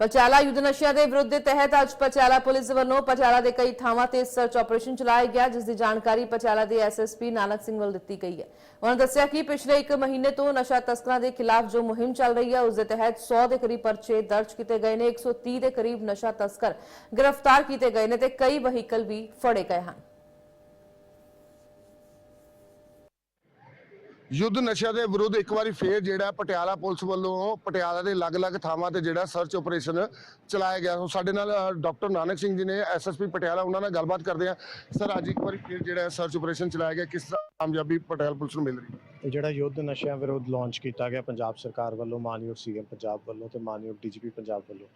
ਪਚਾਲਾ ਯੁੱਧ ਨਸ਼ਿਆਂ ਦੇ ਵਿਰੁੱਧ ਦੇ ਤਹਿਤ ਅੱਜ ਪਚਾਲਾ ਪੁਲਿਸ ਵੱਲੋਂ ਪਚਾਲਾ ਦੇ ਕਈ ਥਾਵਾਂ ਤੇ ਸਰਚ ਆਪਰੇਸ਼ਨ ਚਲਾਇਆ ਗਿਆ ਜਿਸ ਦੀ ਜਾਣਕਾਰੀ ਪਚਾਲਾ ਦੇ ਐਸਐਸਪੀ ਨਾਨਕ ਸਿੰਘ ਵੱਲ ਦਿੱਤੀ ਗਈ ਹੈ ਉਹਨਾਂ ਦੱਸਿਆ ਕਿ ਪਿਛਲੇ 1 ਮਹੀਨੇ ਤੋਂ ਨਸ਼ਾ ਤਸਕਰਾਂ ਦੇ ਖਿਲਾਫ ਜੋ ਮੁਹਿੰਮ ਚੱਲ ਰਹੀ ਹੈ ਉਸ ਦੇ ਤਹਿਤ 100 ਦੇ ਕਰੀਬ ਪਰਚੇ ਦਰਜ ਕੀਤੇ ਗਏ ਨੇ 130 ਦੇ ਕਰੀਬ ਨਸ਼ਾ ਤਸਕਰ ਗ੍ਰਿਫਤਾਰ ਕੀਤੇ ਗਏ ਨੇ ਤੇ ਕਈ ਵਹੀਕਲ ਵੀ ਫੜੇ ਗਏ ਹਨ ਯੁੱਧ ਨਸ਼ਾ ਦੇ ਵਿਰੁੱਧ ਇੱਕ ਵਾਰੀ ਫੇਰ ਜਿਹੜਾ ਪਟਿਆਲਾ ਪੁਲਿਸ ਵੱਲੋਂ ਪਟਿਆਲਾ ਦੇ ਅਲੱਗ-ਅਲੱਗ ਥਾਵਾਂ ਤੇ ਜਿਹੜਾ ਸਰਚ ਆਪਰੇਸ਼ਨ ਚਲਾਇਆ ਗਿਆ। ਸੋ ਸਾਡੇ ਨਾਲ ਡਾਕਟਰ ਨਾਨਕ ਸਿੰਘ ਜੀ ਨੇ ਐਸਐਸਪੀ ਪਟਿਆਲਾ, ਉਹਨਾਂ ਨਾਲ ਗੱਲਬਾਤ ਕਰਦੇ ਆ ਸਰ, ਅੱਜ ਇੱਕ ਵਾਰੀ ਫੇਰ ਜਿਹੜਾ ਸਰਚ ਆਪਰੇਸ਼ਨ ਚਲਾਇਆ ਗਿਆ, ਕਿਸ ਤਰ੍ਹਾਂ ਕਾਮਯਾਬੀ ਪਟਿਆਲਾ ਪੁਲਿਸ ਨੂੰ ਮਿਲ ਰਹੀ? ਹੈ ਇਹ ਜਿਹੜਾ ਯੁੱਧ ਨਸ਼ਿਆਂ ਵਿਰੁੱਧ ਲਾਂਚ ਕੀਤਾ ਗਿਆ ਪੰਜਾਬ ਸਰਕਾਰ ਵੱਲੋਂ, ਮਾਨਯੋਗ ਸੀਐਮ ਪੰਜਾਬ ਵੱਲੋਂ ਤੇ ਮਾਨਯੋਗ ਡੀਜੀਪੀ ਪੰਜਾਬ ਵੱਲੋਂ।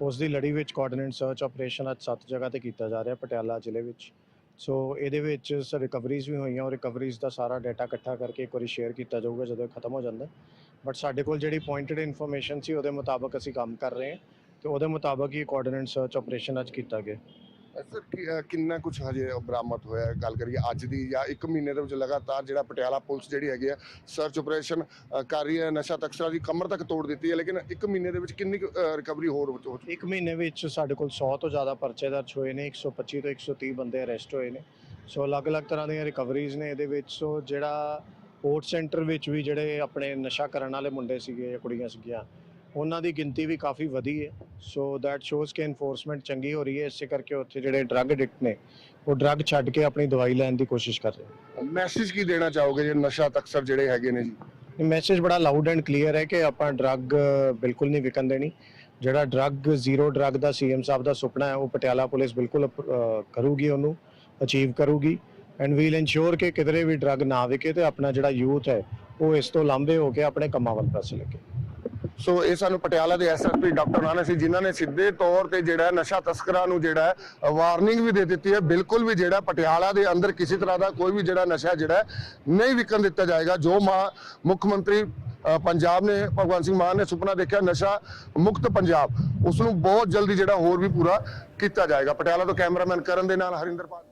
ਉਸ ਦੀ ਲੜੀ ਵਿੱਚ ਕੋਆਰਡੀਨੇਟ ਸਰਚ ਆਪਰੇਸ਼ਨ ਅੱਜ ਸੱਤ ਜਗ੍ਹਾ ਤੇ ਕੀਤਾ ਜਾ ਰਿਹਾ, ਪਟਿਆਲਾ ਜ਼ਿਲ੍ਹੇ ਵਿੱਚ। ਸੋ ਇਹਦੇ ਵਿੱਚ ਸਰ ਰਿਕਵਰੀਜ਼ ਵੀ ਹੋਈਆਂ ਔਰ ਰਿਕਵਰੀਜ਼ ਦਾ ਸਾਰਾ ਡਾਟਾ ਇਕੱਠਾ ਕਰਕੇ ਇੱਕ ਵਾਰੀ ਸ਼ੇਅਰ ਕੀਤਾ ਜਾਊਗਾ ਜਦੋਂ ਇਹ ਖਤਮ ਹੋ ਜਾਂਦਾ। ਬਟ ਸਾਡੇ ਕੋਲ ਜਿਹੜੀ ਪੁਆਇੰਟਡ ਇਨਫੋਰਮੇਸ਼ਨ ਸੀ, ਉਹਦੇ ਮੁਤਾਬਕ ਅਸੀਂ ਕੰਮ ਕਰ ਰਹੇ ਹਾਂ ਤੇ ਉਹਦੇ ਮੁਤਾਬਕ ਹੀ ਕੋਆਰਡੀਨੇਟ ਸਰਚ ਆਪਰੇਸ਼ਨ ਅੱਜ ਕੀਤਾ ਗਿਆ। ਸਰ ਕਿੰਨਾ ਕੁਝ ਹਜੇ ਬਰਾਮਦ ਹੋਇਆ ਹੈ? ਗੱਲ ਕਰੀਏ ਅੱਜ ਦੀ ਜਾਂ ਇੱਕ ਮਹੀਨੇ ਦੇ ਵਿੱਚ ਲਗਾਤਾਰ ਜਿਹੜਾ ਪਟਿਆਲਾ ਪੁਲਿਸ ਜਿਹੜੀ ਹੈਗੀ ਹੈ ਸਰਚ ਆਪਰੇਸ਼ਨ ਕਰ ਰਹੀ ਹੈ, ਨਸ਼ਾ ਤਸਕਰਾਂ ਦੀ ਕਮਰ ਤੱਕ ਤੋੜ ਦਿੱਤੀ ਹੈ, ਲੇਕਿਨ ਇੱਕ ਮਹੀਨੇ ਦੇ ਵਿੱਚ ਕਿੰਨੀ ਰਿਕਵਰੀ ਹੋਰ ਹੋ ਚੁੱਕੀ ਇੱਕ ਮਹੀਨੇ ਵਿੱਚ ਸਾਡੇ ਕੋਲ 100 ਤੋਂ ਜ਼ਿਆਦਾ ਪਰਚੇ ਦਰਜ ਹੋਏ ਨੇ 125 ਤੋਂ 130 ਬੰਦੇ ਅਰੈਸਟ ਹੋਏ ਨੇ। ਸੋ ਅਲੱਗ-ਅਲੱਗ ਤਰ੍ਹਾਂ ਦੀਆਂ ਰਿਕਵਰੀਜ਼ ਨੇ ਇਹਦੇ ਵਿੱਚ। ਸੋ ਜਿਹੜਾ ਪੋਰਟ ਸੈਂਟਰ ਵਿੱਚ ਵੀ ਜਿਹੜੇ ਆਪਣੇ ਨਸ਼ਾ ਕਰਨ ਵਾਲੇ ਮੁੰਡੇ ਸੀਗੇ ਜਾਂ ਕੁੜੀਆਂ ਸੀਗੀਆਂ ਉਹਨਾਂ ਦੀ ਗਿਣਤੀ ਵੀ ਕਾਫੀ ਵਧੀ ਹੈ। ਸੋ ਦੈਟ ਸ਼ੋਜ਼ ਕਿ ਐਨਫੋਰਸਮੈਂਟ ਚੰਗੀ ਹੋ ਰਹੀ ਹੈ। ਇਸੇ ਕਰਕੇ ਉੱਥੇ ਜਿਹੜੇ ਡਰੱਗ ਐਡਿਕਟ ਨੇ ਉਹ ਡਰੱਗ ਛੱਡ ਕੇ ਆਪਣੀ ਦਵਾਈ ਲੈਣ ਦੀ ਕੋਸ਼ਿਸ਼ ਕਰ ਰਹੇ ਮੈਸੇਜ ਕੀ ਦੇਣਾ ਚਾਹੋਗੇ ਜੇ ਨਸ਼ਾ ਤਸਕਰ ਜਿਹੜੇ ਹੈਗੇ ਨੇ ਜੀ? ਮੈਸੇਜ ਬੜਾ ਲਾਊਡ ਐਂਡ ਕਲੀਅਰ ਹੈ ਕਿ ਆਪਾਂ ਡਰੱਗ ਬਿਲਕੁਲ ਨਹੀਂ ਵਿਕਣ ਦੇਣੀ। ਜਿਹੜਾ ਡਰੱਗ ਜ਼ੀਰੋ ਡਰੱਗ ਦਾ ਸੀਐਮ ਸਾਹਿਬ ਦਾ ਸੁਪਨਾ ਹੈ ਉਹ ਪਟਿਆਲਾ ਪੁਲਿਸ ਬਿਲਕੁਲ ਕਰੂਗੀ ਉਹਨੂੰ ਅਚੀਵ ਕਰੂਗੀ। ਐਂਡ ਵੀਲ ਇਨਸ਼ੋਰ ਕਿ ਕਿਧਰੇ ਵੀ ਡਰੱਗ ਨਾ ਵਿਕੇ ਤੇ ਆਪਣਾ ਜਿਹੜਾ ਯੂਥ ਹੈ ਉਹ ਇਸ ਤੋਂ ਲਾਂਭੇ ਹੋ ਕੇ ਆਪਣੇ ਕੰਮਾਂ ਵੱਲ ਪਾਸੇ ਲੱਗੇ। ਸੋ ਇਹ ਸਾਨੂੰ ਪਟਿਆਲਾ ਦੇ ਐਸਐਸਪੀ ਡਾਕਟਰ ਨਾਨਕ ਸਿੰਘ ਜਿਨ੍ਹਾਂ ਨੇ ਸਿੱਧੇ ਤੌਰ ਤੇ ਜਿਹੜਾ ਨਸ਼ਾ ਤਸਕਰਾਂ ਨੂੰ ਜਿਹੜਾ ਵਾਰਨਿੰਗ ਵੀ ਦੇ ਦਿੱਤੀ ਹੈ। ਬਿਲਕੁਲ ਵੀ ਜਿਹੜਾ ਪਟਿਆਲਾ ਦੇ ਅੰਦਰ ਕਿਸੇ ਤਰ੍ਹਾਂ ਦਾ ਕੋਈ ਵੀ ਜਿਹੜਾ ਨਸ਼ਾ ਜਿਹੜਾ ਨਹੀਂ ਵਿਕਣ ਦਿੱਤਾ ਜਾਏਗਾ। ਜੋ ਮਾ ਮੁੱਖ ਮੰਤਰੀ ਪੰਜਾਬ ਨੇ, ਭਗਵੰਤ ਸਿੰਘ ਮਾਨ ਨੇ ਸੁਪਨਾ ਦੇਖਿਆ, ਨਸ਼ਾ ਮੁਕਤ ਪੰਜਾਬ। ਉਸ ਨੂੰ ਬਹੁਤ ਜਲਦੀ ਜਿਹੜਾ ਹੋਰ ਵੀ ਪੂਰਾ ਕੀਤਾ ਜਾਏਗਾ। ਪਟਿਆਲਾ ਤੋਂ ਕੈਮਰਾਮੈਨ ਕਰਨ ਦੇ ਨਾਲ ਹਰਿੰਦਰਪਾਲ